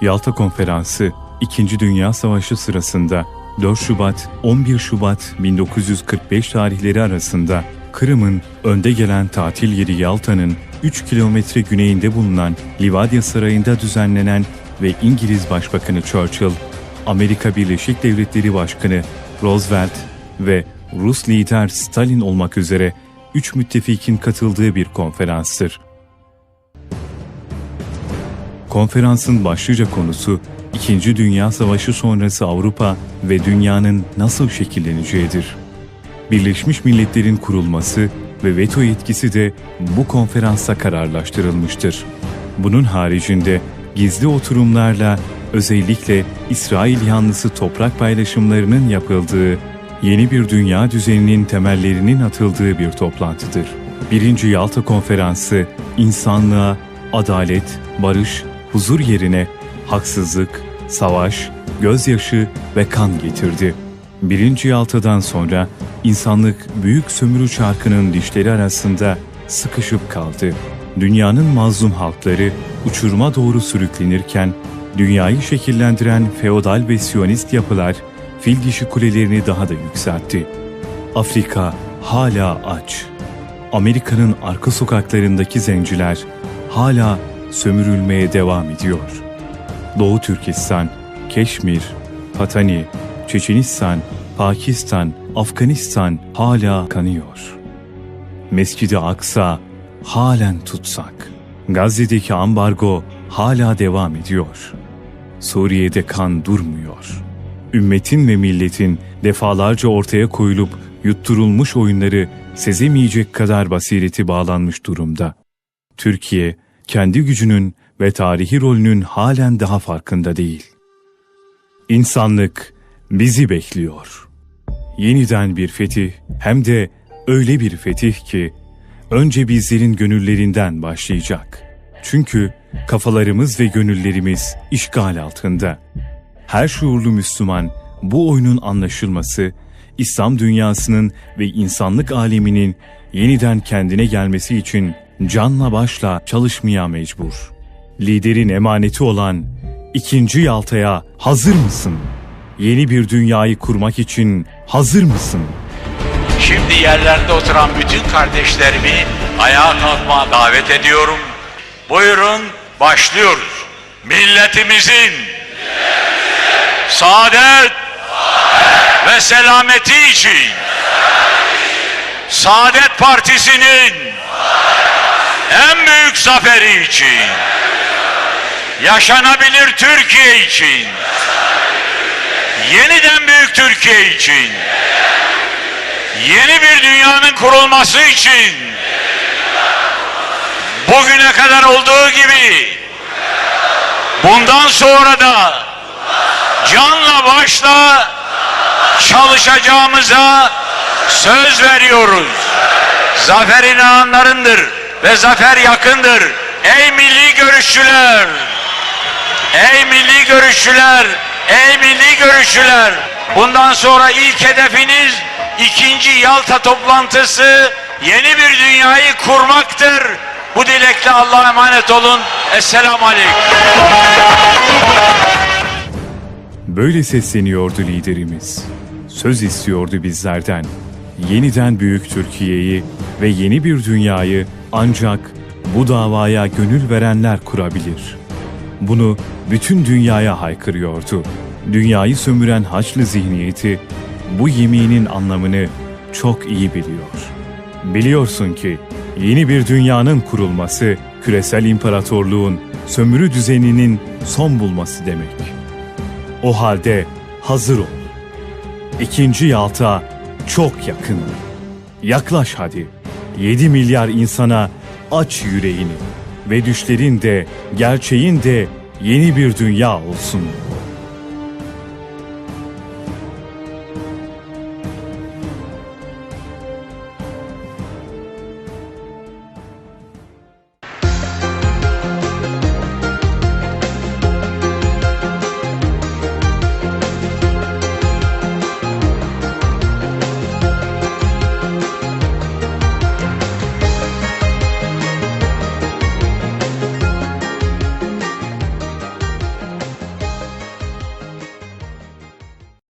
Yalta Konferansı 2. Dünya Savaşı sırasında 4 Şubat 11 Şubat 1945 tarihleri arasında Kırım'ın önde gelen tatil yeri Yalta'nın 3 kilometre güneyinde bulunan Livadya Sarayı'nda düzenlenen ve İngiliz Başbakanı Churchill, Amerika Birleşik Devletleri Başkanı Roosevelt ve Rus lider Stalin olmak üzere üç müttefikin katıldığı bir konferanstır. Konferansın başlıca konusu İkinci Dünya Savaşı sonrası Avrupa ve dünyanın nasıl şekilleneceğidir. Birleşmiş Milletler'in kurulması ve veto yetkisi de bu konferansa kararlaştırılmıştır. Bunun haricinde gizli oturumlarla özellikle İsrail yanlısı toprak paylaşımlarının yapıldığı, yeni bir dünya düzeninin temellerinin atıldığı bir toplantıdır. Birinci Yalta Konferansı, insanlığa adalet, barış, huzur yerine haksızlık, savaş, gözyaşı ve kan getirdi. Birinci Yalta'dan sonra insanlık büyük sömürü çarkının dişleri arasında sıkışıp kaldı. Dünyanın mazlum halkları uçuruma doğru sürüklenirken dünyayı şekillendiren feodal ve siyonist yapılar fil dişi kulelerini daha da yükseltti. Afrika hala aç. Amerika'nın arka sokaklarındaki zenciler hala sömürülmeye devam ediyor. Doğu Türkistan, Keşmir, Patani, Çeçenistan, Pakistan, Afganistan hala kanıyor. Mescid-i Aksa halen tutsak. Gazze'deki ambargo hala devam ediyor. Suriye'de kan durmuyor. Ümmetin ve milletin defalarca ortaya koyulup yutturulmuş oyunları sezemeyecek kadar basireti bağlanmış durumda. Türkiye, kendi gücünün ve tarihi rolünün halen daha farkında değil. İnsanlık bizi bekliyor. Yeniden bir fetih hem de öyle bir fetih ki önce bizlerin gönüllerinden başlayacak. Çünkü kafalarımız ve gönüllerimiz işgal altında. Her şuurlu Müslüman bu oyunun anlaşılması, İslam dünyasının ve insanlık aleminin yeniden kendine gelmesi için canla başla çalışmaya mecbur. Liderin emaneti olan ikinci Yalta'ya hazır mısın? Yeni bir dünyayı kurmak için hazır mısın? Şimdi yerlerinde oturan bütün kardeşlerimi ayağa kalkmaya davet ediyorum. Buyurun başlıyoruz. Milletimizin saadet ve selameti için Saadet Partisi'nin en büyük zaferi için yaşanabilir Türkiye için yeniden büyük Türkiye için yeni bir dünyanın kurulması için bugüne kadar olduğu gibi bundan sonra da canla başla çalışacağımıza söz veriyoruz. Zafer inananlarındır ve zafer yakındır. Ey milli görüşçüler! Ey milli görüşçüler! Ey milli görüşçüler! Bundan sonra ilk hedefiniz ikinci Yalta toplantısı yeni bir dünyayı kurmaktır. Bu dilekle Allah'a emanet olun. Esselamu Aleyküm. Böyle sesleniyordu liderimiz. Söz istiyordu bizlerden. Yeniden büyük Türkiye'yi ve yeni bir dünyayı ancak bu davaya gönül verenler kurabilir. Bunu bütün dünyaya haykırıyordu. Dünyayı sömüren Haçlı zihniyeti bu yeminin anlamını çok iyi biliyor. Biliyorsun ki yeni bir dünyanın kurulması küresel imparatorluğun sömürü düzeninin son bulması demek. O halde hazır ol. İkinci Yalta çok yakın. Yaklaş hadi. 7 milyar insana aç yüreğini ve düşlerin de gerçeğin de yeni bir dünya olsun.''